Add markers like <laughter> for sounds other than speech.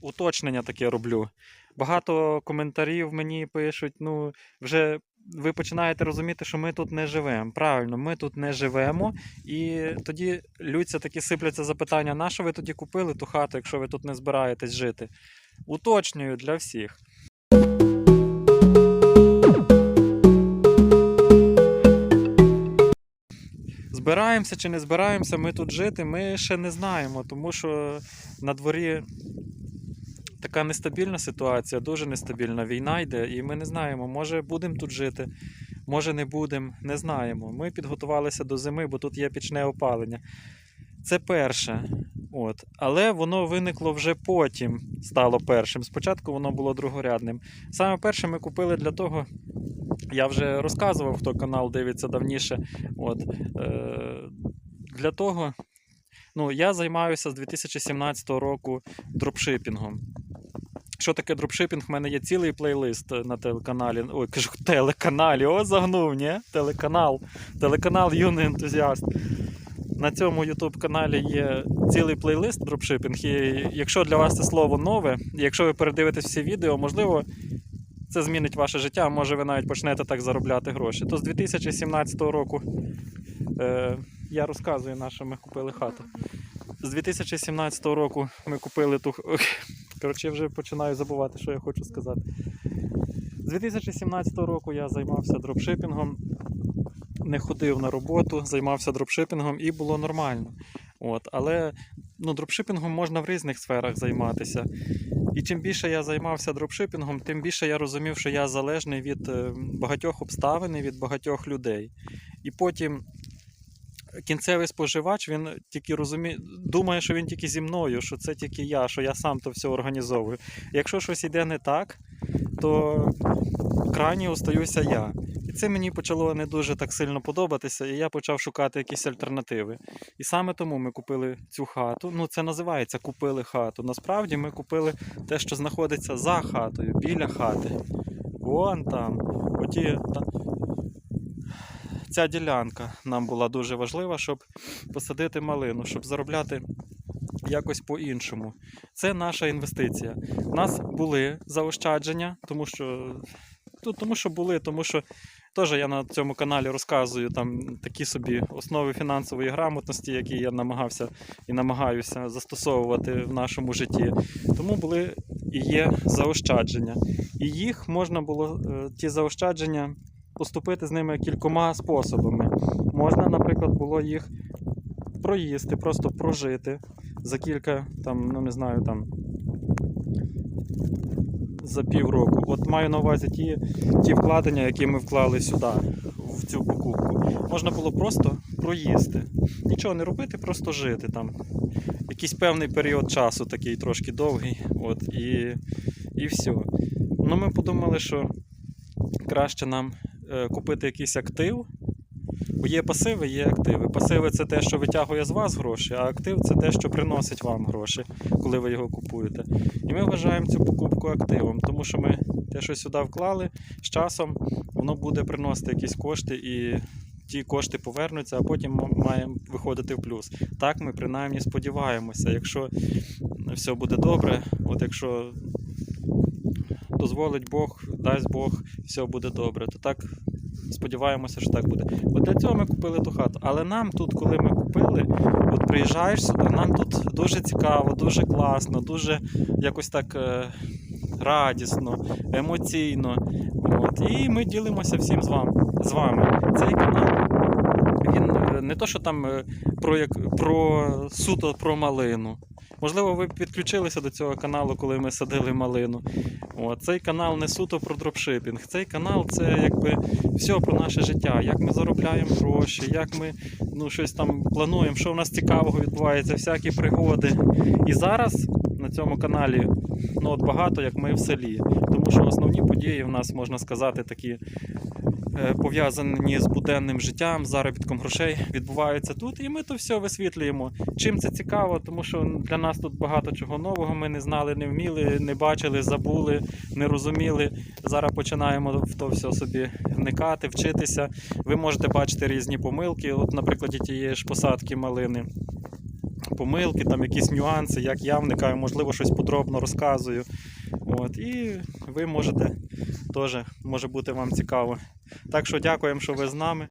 уточнення таке роблю. Багато коментарів мені пишуть, ну, вже ви починаєте розуміти, що ми тут не живемо. Правильно, ми тут не живемо. І тоді людці такі сипляться запитання: на що ви тоді купили ту хату, якщо ви тут не збираєтесь жити? Уточнюю для всіх. Збираємося чи не збираємося ми тут жити, ми ще не знаємо, тому що на дворі така нестабільна ситуація, дуже нестабільна війна йде, і ми не знаємо, може будемо тут жити, може не будемо, не знаємо. Ми підготувалися до зими, бо тут є пічне опалення. Це перше. От. Але воно виникло вже потім, стало першим. Спочатку воно було другорядним. Саме перше ми купили для того, я вже розказував, хто канал дивиться давніше. От, е, для того, ну, я займаюся з 2017 року дропшипінгом. Що таке дропшипінг? У мене є цілий плейлист на телеканалі. Ой, кажу, <laughs> телеканалі, о, загнув, ні? Телеканал. Телеканал Юний ентузіаст. На цьому YouTube каналі є цілий плейлист дропшипінг. І якщо для вас це слово нове, і якщо ви передивитесь всі відео, можливо, це змінить ваше життя, може ви навіть почнете так заробляти гроші. То з 2017 року е, я розказую, на що ми купили хату. З 2017 року ми купили ту. <laughs> Коротше, я вже починаю забувати, що я хочу сказати. З 2017 року я займався дропшипінгом, не ходив на роботу, займався дропшипінгом і було нормально. От, але ну, дропшипінгом можна в різних сферах займатися. І чим більше я займався дропшипінгом, тим більше я розумів, що я залежний від е, багатьох обставин і від багатьох людей. І потім кінцевий споживач він тільки розуміє, думає, що він тільки зі мною, що це тільки я, що я сам то все організовую. Якщо щось йде не так, то крайні остаюся я. І це мені почало не дуже так сильно подобатися, і я почав шукати якісь альтернативи. І саме тому ми купили цю хату. Ну, це називається купили хату. Насправді ми купили те, що знаходиться за хатою, біля хати. Вон там. Оті. Ця ділянка нам була дуже важлива, щоб посадити малину, щоб заробляти якось по-іншому. Це наша інвестиція. У нас були заощадження, тому що, ну, тому що були, тому що теж я на цьому каналі розказую там такі собі основи фінансової грамотності, які я намагався і намагаюся застосовувати в нашому житті. Тому були і є заощадження. І їх можна було, е, ті заощадження, поступити з ними кількома способами. Можна, наприклад, було їх проїсти, просто прожити за кілька, там, ну не знаю, там за півроку. От маю на увазі ті, ті вкладення, які ми вклали сюди, в цю покупку. Можна було просто проїсти. Нічого не робити, просто жити там. Якийсь певний період часу, такий трошки довгий. От, і, і все. Ну, ми подумали, що краще нам купити якийсь актив. Бо є пасиви, є активи. Пасиви це те, що витягує з вас гроші, а актив це те, що приносить вам гроші, коли ви його купуєте. І ми вважаємо цю покупку активом, тому що ми те, що сюди вклали, з часом воно буде приносити якісь кошти і ті кошти повернуться, а потім м- маємо виходити в плюс. Так ми принаймні сподіваємося. Якщо все буде добре, от якщо дозволить Бог, дасть Бог, все буде добре, то так сподіваємося, що так буде. От для цього ми купили ту хату. Але нам тут, коли ми купили, от приїжджаєш сюди, нам тут дуже цікаво, дуже класно, дуже якось так е, радісно, емоційно. От. І ми ділимося всім з вами. З вами. Цей канал. Він е, не то, що там е, про, як, про суто про малину. Можливо, ви підключилися до цього каналу, коли ми садили малину. О, цей канал не суто про дропшипінг. Цей канал це якби все про наше життя, як ми заробляємо гроші, як ми ну, щось там плануємо, що в нас цікавого відбувається, всякі пригоди. І зараз на цьому каналі ну, от багато як ми в селі. Тому що основні події в нас, можна сказати, такі е, пов'язані з буденним життям, заробітком грошей, відбуваються тут, і ми то все висвітлюємо. Чим це цікаво, тому що для нас тут багато чого нового. Ми не знали, не вміли, не бачили, забули, не розуміли. Зараз починаємо в то все собі вникати, вчитися. Ви можете бачити різні помилки. От, наприклад, тієї ж посадки малини. Помилки, там якісь нюанси, як я вникаю, можливо, щось подробно розказую. От, і ви можете теж може бути вам цікаво. Так що дякуємо, що ви з нами.